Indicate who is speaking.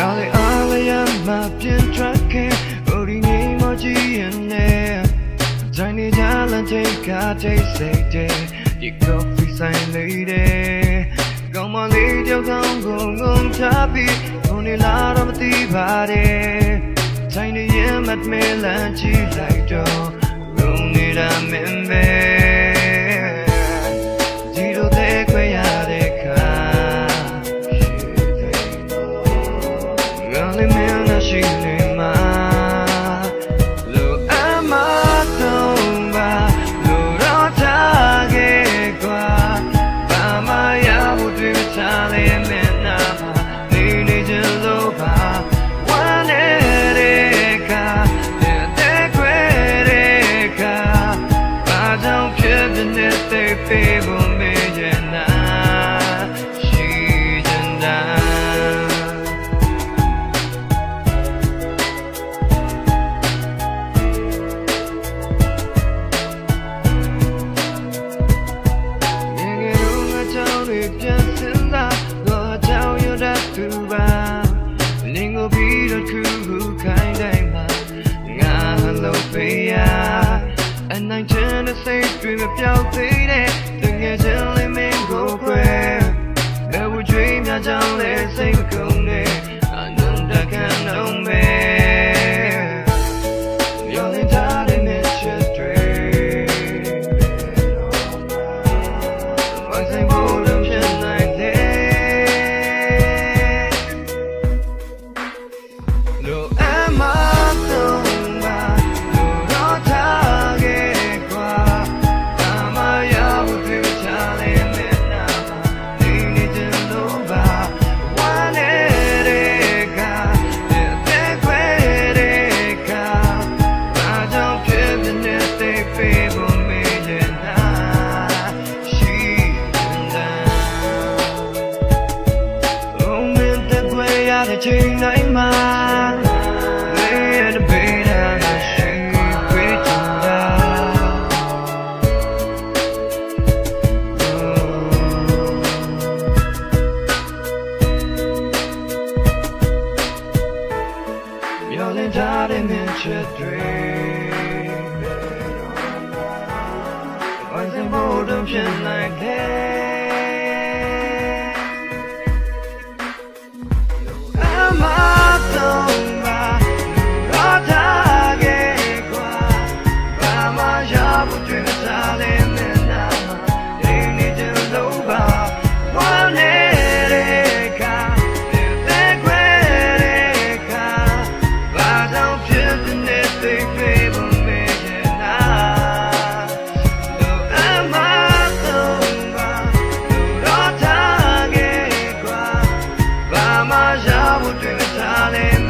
Speaker 1: Kale alaya ma pin trake Ori ni mo ji ne Jai ni jalan te ka te se te Ye coffee sai nei de Gong ma le jau gong gong gong cha bi Kon ni la ra ma ti ba de Jai ni ye mat me lan chi lai do Gong ni da men be feeling ပြန်စင်စားတော့ကြောင်ရတဲ့သူပါလင်းကိုပြီးတော့ခုခုခိုင်းတိုင်းမှာငါလို့ပေးရအနိုင်ချင်တဲ့စိတ်တွေမပြောင်းသေး Ching nai ma မျောလင်းထားတဲ့မြင်ချက်တွေဖြစ်နိုင်လေဘာသာကဲကွာဘာမှရဖို့တွင်မှရဖို့တွင်ထားလဲ